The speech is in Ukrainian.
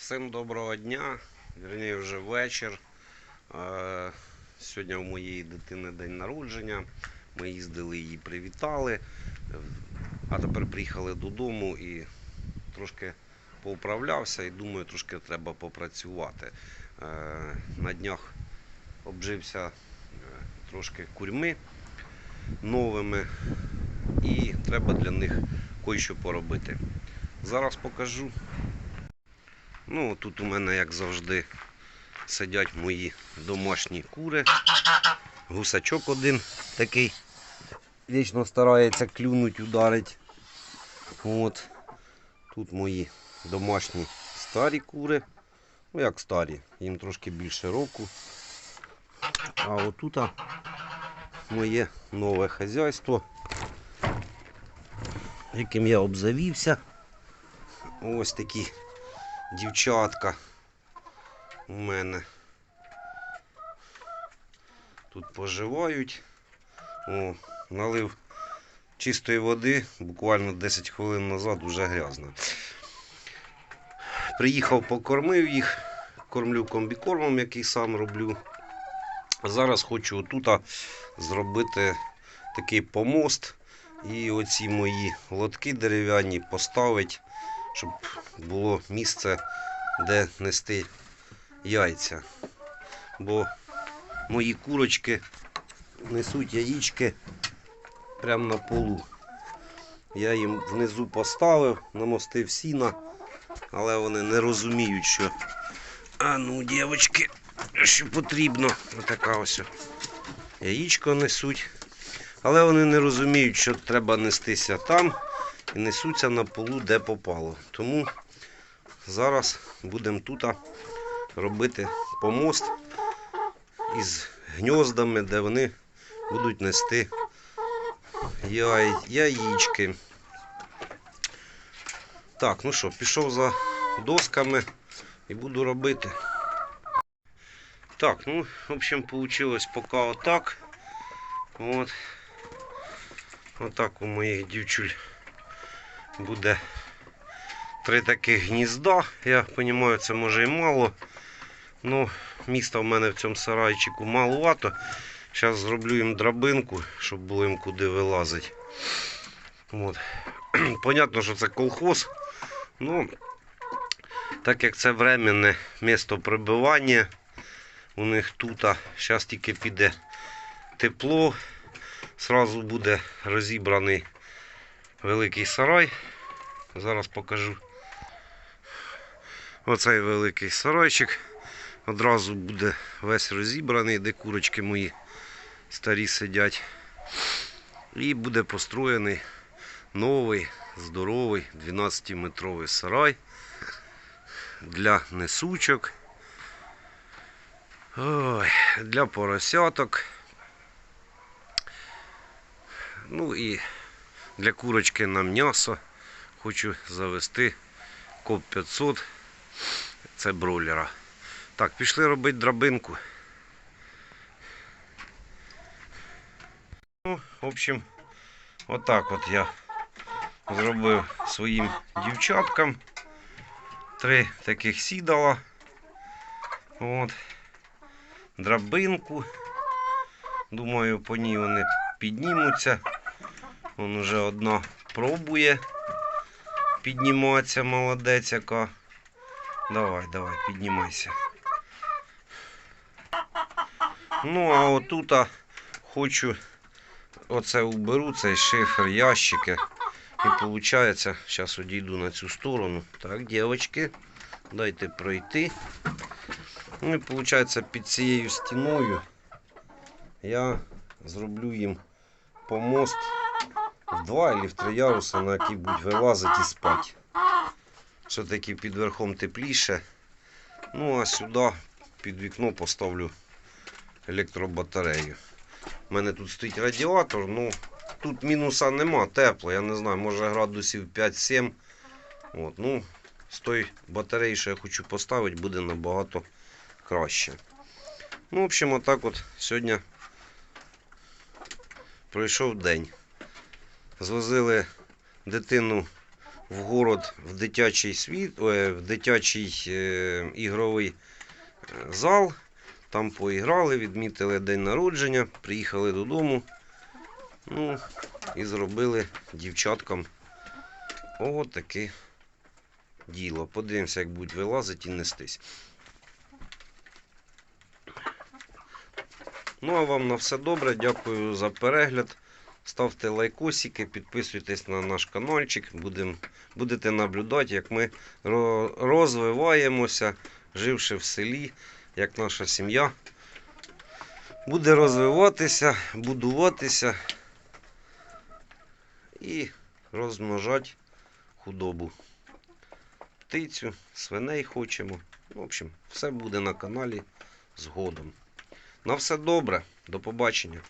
Всім доброго дня, вірніше вже вечір. Е, Сьогодні у моєї дитини день народження. Ми їздили її привітали. А тепер приїхали додому і трошки поуправлявся і думаю, трошки треба попрацювати. Е, На днях обжився е, трошки курьми новими і треба для них кое-що поробити. Зараз покажу. Ну, тут у мене, як завжди, сидять мої домашні кури. Гусачок один такий вічно старається клюнуть, ударить. От. Тут мої домашні старі кури. Ну як старі, їм трошки більше року. А отут моє нове хазяйство, яким я обзавівся. Ось такі дівчатка у мене. Тут поживають. О, налив чистої води, буквально 10 хвилин назад вже грязно. Приїхав, покормив їх, кормлю комбікормом, який сам роблю. Зараз хочу отут зробити такий помост і оці мої лотки дерев'яні поставити, щоб було місце, де нести яйця. Бо мої курочки несуть яєчки прямо на полу. Я їм внизу поставив, намостив сіна, але вони не розуміють, що а ну, дівчатки, що потрібно. Отака ось яєчко несуть. Але вони не розуміють, що треба нестися там і несуться на полу, де попало. Тому зараз будемо тут робити помост із гніздами, де вони будуть нести яй... яєчки. Так, ну що, пішов за досками і буду робити. Так, ну, в общем, получилось поки отак. От. Отак у моїх дівчуль буде три таких гнізда. Я розумію, це може і мало. Ну, міста в мене в цьому сарайчику маловато. Зараз зроблю їм драбинку, щоб було їм куди вилазити. Понятно, що це колхоз. Ну, так як це временне місто прибивання у них тут, зараз тільки піде тепло, Сразу буде розібраний великий сарай. Зараз покажу. Оцей великий сарайчик. Одразу буде весь розібраний, де курочки мої старі сидять. І буде построєний новий, здоровий 12-метровий сарай для несучок. Для поросяток. Ну і для курочки на м'ясо хочу завести коп 500. Це бройлера. Так, пішли робити драбинку. Ну, в общем, отак от я зробив своїм дівчаткам. Три таких сідала. От. Драбинку. Думаю, по ній вони піднімуться. Вон уже одна пробує підніматися, молодець яка. Давай, давай, піднімайся. Ну, а отут хочу оце уберу, цей шифер, ящики. І виходить, зараз одійду на цю сторону. Так, дівчатки, дайте пройти. Ну і виходить, під цією стіною я зроблю їм помост два або в три яруси, на який будуть вилазити і спати. Все-таки під верхом тепліше. Ну а сюди під вікно поставлю електробатарею. У мене тут стоїть радіатор, ну тут мінуса нема, тепло, я не знаю, може градусів 5-7. От, ну, з тої батареї, що я хочу поставити, буде набагато краще. Ну, в общем, отак от сьогодні пройшов день. Звозили дитину в город в дитячий світ, е, в дитячий е, ігровий е, зал. Там поіграли, відмітили день народження, приїхали додому. Ну, і зробили дівчаткам отаке діло. Подивимося, як будуть вилазити і нестись. Ну, а вам на все добре. Дякую за перегляд. Ставте лайкосики, підписуйтесь на наш каналчик. Будем, будете наблюдати, як ми розвиваємося, живши в селі, як наша сім'я буде розвиватися, будуватися і розмножати худобу. Птицю, свиней хочемо. В общем, все буде на каналі згодом. На все добре. До побачення.